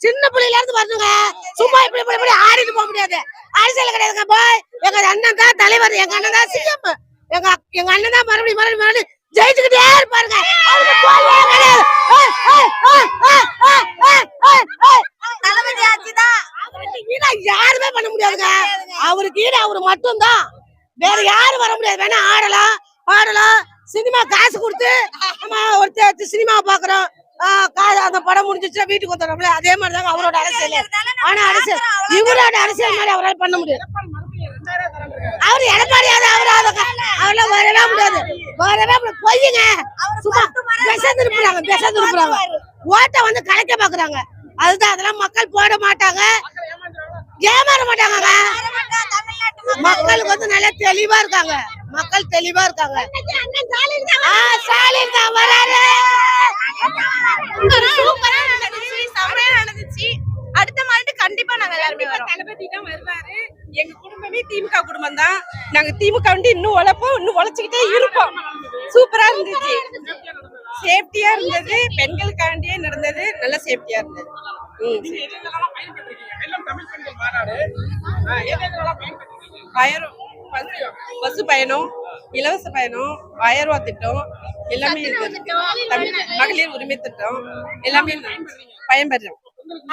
சின்ன பிள்ளையில இருந்து வரணுங்க. சும்மா இப்படி இப்படி இப்படி ஆடிட்டு போக முடியாது. அரசியல் கிடையாதுங்க போய். எங்க அண்ணன் தான் தலைவர் எங்க அண்ணன் தான் சிஎம் எங்க எங்க அண்ணன் தான் மறுபடியும் மறுபடியும் மறுபடியும் ஜெயிச்சுக்கிட்டே இருப்பாருங்க. யாருமே பண்ண முடியாதுங்க. அவருக்கு ஈடு அவரு மட்டும்தான். வேற யாரும் வர முடியாது. வேணா ஆடலாம் பாடலாம். சினிமா காசு கொடுத்து நம்ம ஒரு சினிமா பாக்குறோம் அந்த படம் முடிஞ்சிச்சுன்னா வீட்டுக்கு வந்துடுறோம்ல. அதே மாதிரி தாங்க அவரோட அரசியல். ஆனா அரசியல் இவரோட அரசியல். மாதிரி அவரால் பண்ண முடியாது. அவர் எடப்பாடியாவது அவர் அவரெல்லாம் வரவே முடியாது. வரவே முடியாது. பொய்யுங்க. சும்மா விஷ திருப்புறாங்க விஷ திருப்புறாங்க ஓட்டை வந்து கலைக்க பாக்குறாங்க அதுதான் அதெல்லாம் மக்கள் போட மாட்டாங்க. ஏமாற மாட்டாங்க மக்களுக்கு வந்து நல்லா தெளிவா இருக்காங்க. மக்கள் தெளிவா இருக்காங்க. ஸ்டாலின் தான் வராரு. சூப்பரா நடந்துச்சு செம்மையா நடந்துச்சு. அடுத்த மாட்டு கண்டிப்பா நாங்க எல்லாருமே வரோம். தளபதி தான் வருவாரு. எங்க குடும்பமே திமுக குடும்பம் தான். நாங்க திமுக வந்து இன்னும் உழைப்போம் இன்னும் உழைச்சுக்கிட்டே இருப்போம். சூப்பரா இருந்துச்சு. சேஃப்டியா இருந்தது. பெண்களுக்காண்டியே நடந்தது. நல்ல சேஃப்டியா இருந்தது. பயணம் பஸ்- பயணம் இலவச பயணம் ஆயிரம் ரூபாய் திட்டம் எல்லாமே மகளிர் உரிமை திட்டம் எல்லாமே பயன்பெறோம்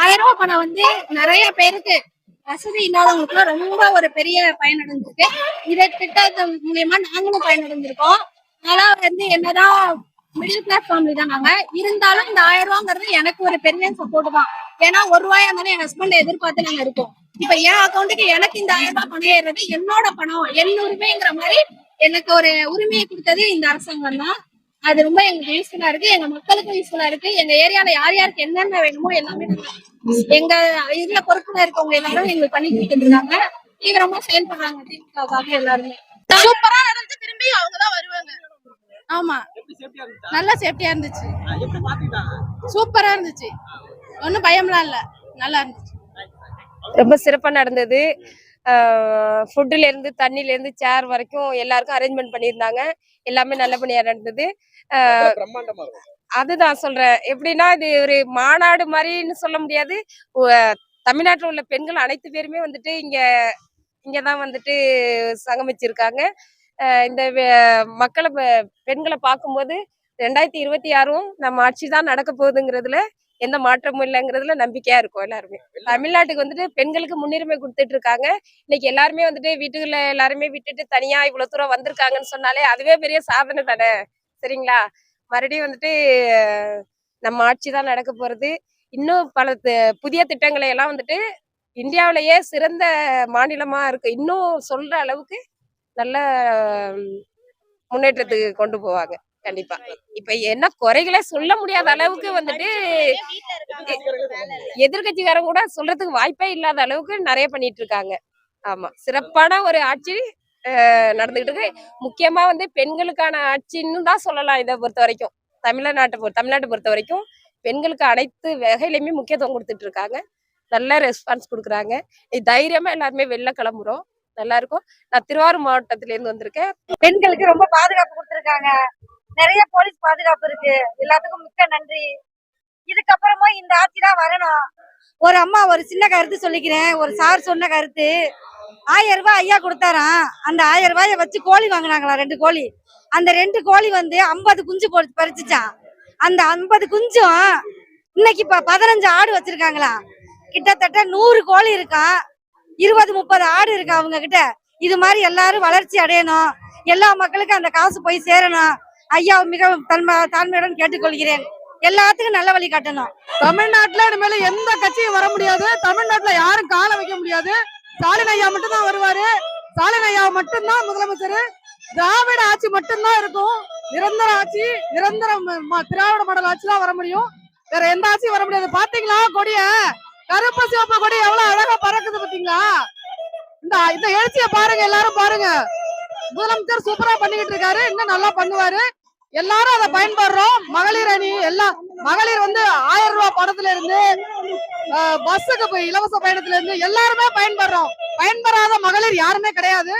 ஆயிரம் ரூபாய் பணம் வந்து நிறைய பேருக்கு வசதி இல்லாதவங்களுக்கு ரொம்ப ஒரு பெரிய பயனடைஞ்சிருக்கு. இதை திட்டத்து மூலியமா நாங்களும் பயனடைஞ்சிருக்கோம். ஆனா வந்து என்னதான் மிடில் கிளாஸ் ஃபேமிலி தான் நாங்க. இருந்தாலும் இந்த ஆயிரம் ரூபாங்கிறது எனக்கு ஒரு பெரிய சப்போர்ட் தான். ஏன்னா ஒரு ரூபாயா இருந்தாலும் என் ஹஸ்பண்ட் எதிர்பார்த்து நாங்க இருக்கோம். இப்ப என் அக்கௌண்ட்டுக்கு எனக்கு இந்த ஆயிரம் ரூபாய் பணம் ஏறுறது என்னோட பணம் என் உரிமைங்கிற மாதிரி எனக்கு ஒரு உரிமையை கொடுத்தது இந்த அரசாங்கம் தான். அது ரொம்ப எங்களுக்கு யூஸ்ஃபுல்லா இருக்கு. எங்க மக்களுக்கும் யூஸ்ஃபுல்லா இருக்கு. எங்க ஏரியால யார் யாருக்கு என்னென்ன வேணுமோ எல்லாமே எங்க இதுல பொறுப்புல இருக்கவங்க எல்லாரும் எங்களுக்கு பண்ணி கொடுத்துட்டு இருக்காங்க தீவிரமா செயல்படுறாங்க திமுகவுக்காக எல்லாருமே. சூப்பரா நடந்துச்சு. திரும்பி அவங்க தான் வருவாங்க. ஆமா. நல்ல சேஃப்டியா இருந்துச்சு. சூப்பரா இருந்துச்சு. ஒன்னும் பயம்லாம் இல்ல. நல்லா இருந்துச்சு. ரொம்ப சிறப்பா நடந்தது. ஃபுட்டுல இருந்து தண்ணில இருந்து சேர் வரைக்கும் எல்லாருக்கும் அரேஞ்ச்மெண்ட் பண்ணியிருந்தாங்க. எல்லாமே நல்லபடியா நடந்தது. அதுதான் சொல்றேன். எப்படின்னா இது ஒரு மாநாடு மாதிரின்னு சொல்ல முடியாது. தமிழ்நாட்டுல உள்ள பெண்கள் அனைத்து பேருமே வந்துட்டு இங்க இங்கதான் வந்துட்டு சங்கமிச்சிருக்காங்க. இந்த மக்களை பெண்களை பார்க்கும்போது ரெண்டாயிரத்தி இருபத்தி ஆறும் நம்ம ஆட்சி தான் நடக்க போகுதுங்கிறதுல எந்த மாற்றமும் இல்லைங்கிறதுல நம்பிக்கையா இருக்கும் எல்லாருமே. தமிழ்நாட்டுக்கு வந்துட்டு பெண்களுக்கு முன்னுரிமை கொடுத்துட்டு இருக்காங்க இன்னைக்கு எல்லாருமே வந்துட்டு வீட்டுக்குள்ள எல்லாருமே விட்டுட்டு தனியா இவ்வளவு தூரம் வந்திருக்காங்கன்னு சொன்னாலே அதுவே பெரிய சாதனை தானே. சரிங்களா? மறுபடியும் வந்துட்டு நம்ம ஆட்சி தான் நடக்க போறது. இன்னும் பல தி- புதிய திட்டங்களை எல்லாம் வந்துட்டு இந்தியாவிலேயே சிறந்த மாநிலமா இருக்கு. இன்னும் சொல்ற அளவுக்கு நல்ல முன்னேற்றத்துக்கு கொண்டு போவாங்க. கண்டிப்பா. இப்ப என்ன குறைகளை சொல்ல முடியாத அளவுக்கு வந்துட்டு எதிர்கட்சிக்காரங்க கூட சொல்றதுக்கு வாய்ப்பே இல்லாத அளவுக்கு நிறைய பண்ணிட்டு இருக்காங்க. ஆமா. சிறப்பான ஒரு ஆட்சி நடந்துகிட்டு இருக்கு. முக்கியமா வந்து பெண்களுக்கான ஆட்சின்னு தான் சொல்லலாம் இதை பொறுத்த வரைக்கும். தமிழ்நாட்டை தமிழ்நாட்டை பொறுத்த வரைக்கும் பெண்களுக்கு அனைத்து வகையிலுமே முக்கியத்துவம் கொடுத்துட்டு இருக்காங்க. நல்ல ரெஸ்பான்ஸ் கொடுக்குறாங்க. தைரியமா எல்லாருமே வெளில கிளம்புறோம். நல்லா இருக்கும். நான் திருவாரூர் மாவட்டத்துல இருந்து வந்திருக்கேன். பெண்களுக்கு ரொம்ப பாதுகாப்பு கொடுத்திருக்காங்க. நிறைய போலீஸ் பாதுகாப்பு இருக்கு. எல்லாத்துக்கும் மிக்க நன்றி. இதுக்கப்புறமா இந்த ஆட்சி தான் வரணும். ஒரு அம்மா ஒரு சின்ன கருத்து சொல்லிக்கிறேன். ஒரு சார் சொன்ன கருத்து. ஆயிரம் ரூபாய் ஐயா கொடுத்தாராம். அந்த ஆயிரம் ரூபாய வச்சு கோழி வாங்கினாங்களா? ரெண்டு கோழி. அந்த ரெண்டு கோழி வந்து ஐம்பது குஞ்சு பறிச்சுச்சான் அந்த ஐம்பது குஞ்சும் இன்னைக்கு இப்ப பதினஞ்சு ஆடு வச்சிருக்காங்களா? கிட்டத்தட்ட நூறு கோழி இருக்கா? இருபது முப்பது ஆடு இருக்கா அவங்க கிட்ட இது மாதிரி எல்லாரும் வளர்ச்சி அடையணும். எல்லா மக்களுக்கும் அந்த காசு போய் சேரணும். ஐயா மிகவும் தன்மை தாழ்மையுடன் கேட்டுக்கொள்கிறேன். எல்லாத்துக்கும் நல்ல வழி காட்டணும். தமிழ்நாட்டுல இனிமேல எந்த கட்சியும் வர முடியாது. தமிழ்நாட்டுல யாரும் கால வைக்க முடியாது. ஸ்டாலின் ஐயா மட்டும்தான் வருவாரு. ஸ்டாலின் ஐயா மட்டும்தான் முதலமைச்சர். திராவிட ஆட்சி மட்டும்தான் இருக்கும். நிரந்தர ஆட்சி நிரந்தர திராவிட மாடல் ஆட்சி தான் வர முடியும். வேற எந்த ஆட்சியும் வர முடியாது. பாத்தீங்களா கொடிய? கருப்பு சிவப்பு கொடி எவ்வளவு அழகா பறக்குது பாத்தீங்களா? இந்த இந்த எழுச்சியை பாருங்க எல்லாரும் பாருங்க. முதலமைச்சர் சூப்பரா பண்ணிக்கிட்டு இருக்காரு. இன்னும் நல்லா பண்ணுவாரு. எல்லாரும் அதை பயன்படுறோம். மகளிர் அணி எல்லா மகளிர் வந்து ஆயிரம் ரூபாய் பணத்துல இருந்து பஸ்ஸுக்கு போய் இலவச பயணத்துல இருந்து எல்லாருமே பயன்படுறோம். பயன்பெறாத மகளிர் யாருமே கிடையாது.